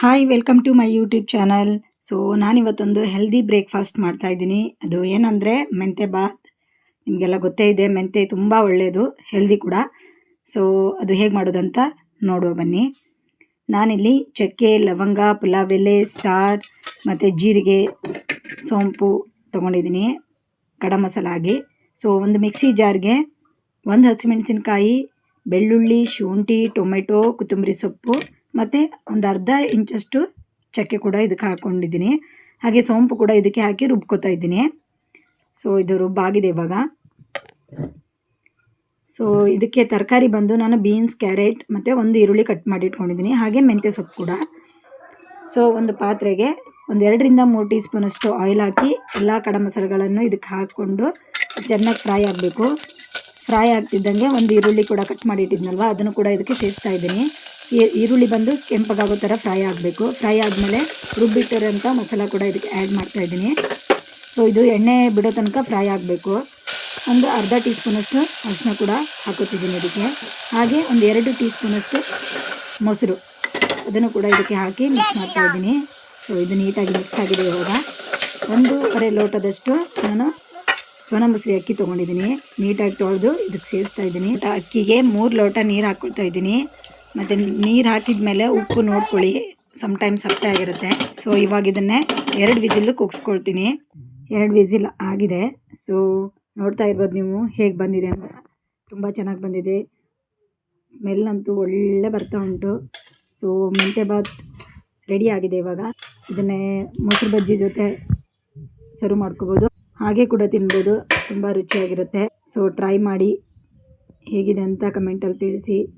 Hi welcome to my YouTube channel so ನಾನಿವತ್ತೊಂದು healthy breakfast ಮಾಡ್ತಾ ಇದ್ದೀನಿ. ಅದು ಏನಂದರೆ ಮೆಂತೆ ಬಾತ್. ನಿಮಗೆಲ್ಲ ಗೊತ್ತೇ ಇದೆ, ಮೆಂತೆ ತುಂಬ ಒಳ್ಳೆಯದು ಹೆಲ್ದಿ ಕೂಡ. ಸೊ ಅದು ಹೇಗೆ ಮಾಡೋದಂತ ನೋಡುವ ಬನ್ನಿ. ನಾನಿಲ್ಲಿ ಚಕ್ಕೆ, ಲವಂಗ, ಪುಲಾವ್ ಎಲೆ, ಸ್ಟಾರ್ ಮತ್ತು ಜೀರಿಗೆ, ಸೋಂಪು ತೊಗೊಂಡಿದ್ದೀನಿ ಕಡ ಮಸಾಲಾಗಿ ಸೊ ಒಂದು ಮಿಕ್ಸಿ ಜಾರ್ಗೆ ಒಂದು ಹಸಿಮೆಣಸಿನ್ಕಾಯಿ ಬೆಳ್ಳುಳ್ಳಿ, ಶುಂಠಿ, ಟೊಮೆಟೊ, ಕೊತ್ತಂಬರಿ ಸೊಪ್ಪು ಮತ್ತು ಒಂದು ಅರ್ಧ ಇಂಚಷ್ಟು ಚಕ್ಕೆ ಕೂಡ ಇದಕ್ಕೆ ಹಾಕ್ಕೊಂಡಿದ್ದೀನಿ ಹಾಗೆ ಸೋಂಪು ಕೂಡ ಇದಕ್ಕೆ ಹಾಕಿ ರುಬ್ಕೋತಾ ಇದ್ದೀನಿ. ಸೊ ಇದು ರುಬ್ಬಾಗಿದೆ ಇವಾಗ. ಸೊ ಇದಕ್ಕೆ ತರಕಾರಿ ಬಂದು ನಾನು ಬೀನ್ಸ್, ಕ್ಯಾರೆಟ್ ಮತ್ತು ಒಂದು ಈರುಳ್ಳಿ ಕಟ್ ಮಾಡಿ ಇಟ್ಕೊಂಡಿದ್ದೀನಿ ಹಾಗೆ ಮೆಂತ್ಯ ಸೊಪ್ಪು ಕೂಡ. ಸೊ ಒಂದು ಪಾತ್ರೆಗೆ ಒಂದು ಎರಡರಿಂದ ಮೂರು ಟೀ ಸ್ಪೂನಷ್ಟು ಆಯಿಲ್ ಹಾಕಿ ಎಲ್ಲ ಕಡ ಮಸಾಲೆಗಳನ್ನು ಇದಕ್ಕೆ ಹಾಕ್ಕೊಂಡು ಚೆನ್ನಾಗಿ ಫ್ರೈ ಆಗಬೇಕು. ಫ್ರೈ ಆಗ್ತಿದ್ದಂಗೆ ಒಂದು ಈರುಳ್ಳಿ ಕೂಡ ಕಟ್ ಮಾಡಿ ಇಟ್ಟಿದ್ನಲ್ವ ಅದನ್ನು ಕೂಡ ಇದಕ್ಕೆ ಸೇರಿಸ್ತಾ ಇದ್ದೀನಿ. ಈರುಳ್ಳಿ ಬಂದು ಕೆಂಪಗಾಗೋ ಥರ ಫ್ರೈ ಆಗಬೇಕು. ಫ್ರೈ ಆದಮೇಲೆ ರುಬ್ಬಿಟ್ಟಿರೋಂಥ ಮಸಾಲ ಕೂಡ ಇದಕ್ಕೆ ಆ್ಯಡ್ ಮಾಡ್ತಾಯಿದ್ದೀನಿ ಸೊ ಇದು ಎಣ್ಣೆ ಬಿಡೋ ತನಕ ಫ್ರೈ ಆಗಬೇಕು. ಒಂದು ಅರ್ಧ ಟೀ ಸ್ಪೂನಷ್ಟು ಅರಿಶಿನ ಕೂಡ ಹಾಕೋತಿದ್ದೀನಿ ಇದಕ್ಕೆ. ಹಾಗೆ ಒಂದು ಎರಡು ಟೀ ಸ್ಪೂನಷ್ಟು ಮೊಸರು ಅದನ್ನು ಕೂಡ ಇದಕ್ಕೆ ಹಾಕಿ ಮಿಕ್ಸ್ ಮಾಡ್ತಾ ಇದ್ದೀನಿ. ಸೊ ಇದು ನೀಟಾಗಿ ಮಿಕ್ಸ್ ಆಗಿದೆ ಇವಾಗ. ಒಂದೂವರೆ ಲೋಟದಷ್ಟು ನಾನು ಸೋನಾ ಮುಸ್ರಿ ಅಕ್ಕಿ ತೊಗೊಂಡಿದ್ದೀನಿ. ನೀಟಾಗಿ ತೊಳೆದು ಇದಕ್ಕೆ ಸೇರಿಸ್ತಾ ಇದ್ದೀನಿ. ಅಕ್ಕಿಗೆ ಮೂರು ಲೋಟ ನೀರು ಹಾಕ್ಕೊಳ್ತಾ ಇದ್ದೀನಿ. ಮತ್ತು ನೀರು ಹಾಕಿದ ಮೇಲೆ ಉಪ್ಪು ನೋಡ್ಕೊಳ್ಳಿ. ಸಮ್ಟೈಮ್ಸ್ ಸಪ್ಪೆ ಆಗಿರುತ್ತೆ. ಸೊ ಇವಾಗ ಇದನ್ನೇ ಎರಡು ವಿಜಿಲ್ ಕುಗ್ಸ್ಕೊಳ್ತೀನಿ. ಎರಡು ವಿಸಿಲ್ ಆಗಿದೆ. ಸೊ ನೋಡ್ತಾ ಇರ್ಬೋದು ನೀವು ಹೇಗೆ ಬಂದಿದೆ ಅಂತ. ತುಂಬ ಚೆನ್ನಾಗಿ ಬಂದಿದೆ. ಸ್ಮೆಲ್ ಅಂತೂ ಒಳ್ಳೆ ಬರ್ತಾ ಉಂಟು. ಸೊ ಮೆಂತ್ಯ ಬಾತ್ ರೆಡಿ ಆಗಿದೆ ಇವಾಗ. ಇದನ್ನೇ ಮೊಸರು ಬಜ್ಜಿ ಜೊತೆ ಸರ್ವ್ ಮಾಡ್ಕೋಬೋದು. ಹಾಗೆ ಕೂಡ ತಿನ್ಬೋದು. ತುಂಬ ರುಚಿಯಾಗಿರುತ್ತೆ. ಸೊ ಟ್ರೈ ಮಾಡಿ. ಹೇಗಿದೆ ಅಂತ ಕಮೆಂಟಲ್ಲಿ ತಿಳಿಸಿ.